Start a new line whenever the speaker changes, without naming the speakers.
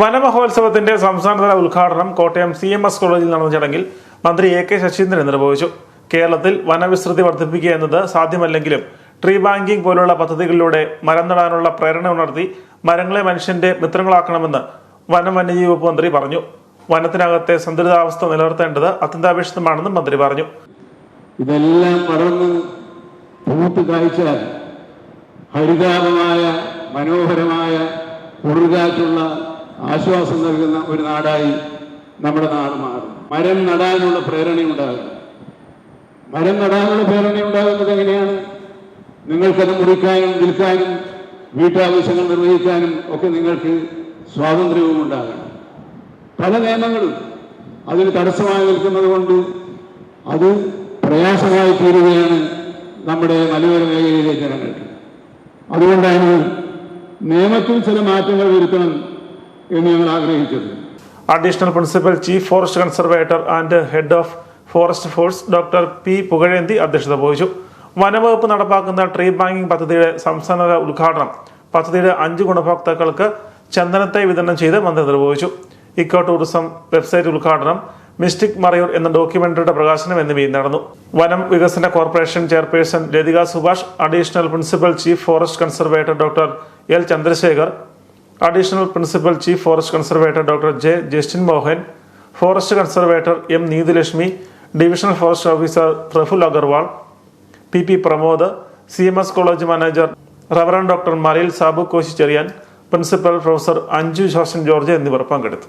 വനമഹോത്സവത്തിന്റെ സംസ്ഥാനതല ഉദ്ഘാടനം Kottayam C M S കോളേജിൽ നടന്ന ചടങ്ങിൽ മന്ത്രി എ കെ ശശീന്ദ്രൻ നിർവഹിച്ചു. കേരളത്തിൽ വനവിസ്തൃതി വർദ്ധിപ്പിക്കുക എന്നത് സാധ്യമല്ലെങ്കിലും ട്രീ ബാങ്കിംഗ് പോലുള്ള പദ്ധതികളിലൂടെ മരം നടാനുള്ള പ്രേരണ ഉണർത്തി മരങ്ങളെ മനുഷ്യന്റെ മിത്രങ്ങളാക്കണമെന്ന് വനം വന്യജീവി വകുപ്പ് മന്ത്രി പറഞ്ഞു. വനത്തിനകത്തെ സന്തുലിതാവസ്ഥ നിലനിർത്തേണ്ടത് അത്യന്താപേക്ഷിതമാണെന്നും മന്ത്രി പറഞ്ഞു.
ഇതെല്ലാം വളർന്ന് പൂത്ത് ഹരിതാപമായ മനോഹരമായ കുറുകാറ്റുള്ള ആശ്വാസം നൽകുന്ന ഒരു നാടായി നമ്മുടെ നാട് മാറും. മരം നടാനുള്ള പ്രേരണയുണ്ടാകും മരം നടാനുള്ള പ്രേരണയുണ്ടാകുന്നത് എങ്ങനെയാണ്? നിങ്ങൾക്കത് മുറിക്കാനും വിൽക്കാനും വീട്ടാവശ്യങ്ങൾ നിർവഹിക്കാനും ഒക്കെ നിങ്ങൾക്ക് സ്വാതന്ത്ര്യവും ഉണ്ടാകണം. പല നിയമങ്ങളും അതിന് തടസ്സമായി നിൽക്കുന്നത് കൊണ്ട് അത് പ്രയാസമായി തീരുകയാണ് നമ്മുടെ മലയോര മേഖലയിലെ ജനങ്ങൾക്ക് അതുകൊണ്ടാണ് നിയമത്തിൽ ചില മാറ്റങ്ങൾ വരുത്തണം എന്ന് ഞങ്ങൾ ആഗ്രഹിച്ചത്
additional principal chief forest conservator and head of forest force doctor P Pukazhenthi അധ്യക്ഷത വഹിച്ചു. വനവകുപ്പ് നടപ്പാക്കുന്ന ട്രീ ബാങ്കിംഗ് പദ്ധതിയുടെ സംസ്ഥാനതല ഉദ്ഘാടനം. പദ്ധതിയുടെ അഞ്ച് ഗുണഭോക്താക്കൾക്ക് ചന്ദനത്തെ വിതരണം ചെയ്ത് മന്ത്രി നിർവഹിച്ചു. ഇക്കോ ടൂറിസം വെബ്സൈറ്റ് ഉദ്ഘാടനം മിസ്റ്റിക് മറയൂർ എന്ന ഡോക്യുമെന്ററിയുടെ പ്രകാശനം എന്നിവയും നടന്നു. വനം വികസന corporation chairperson Lathika Subhash additional principal chief forest conservator doctor L Chandrashekhar additional principal chief forest conservator doctor J Justin Mohan forest conservator M Neethilakshmi divisional forest officer Prafull Agarwal P P Pramod C M S college manager reverend doctor Malayil Sabu Koshy Cherian principal professor Anju Shoshan George എന്നിവർ പങ്കെടുത്തു.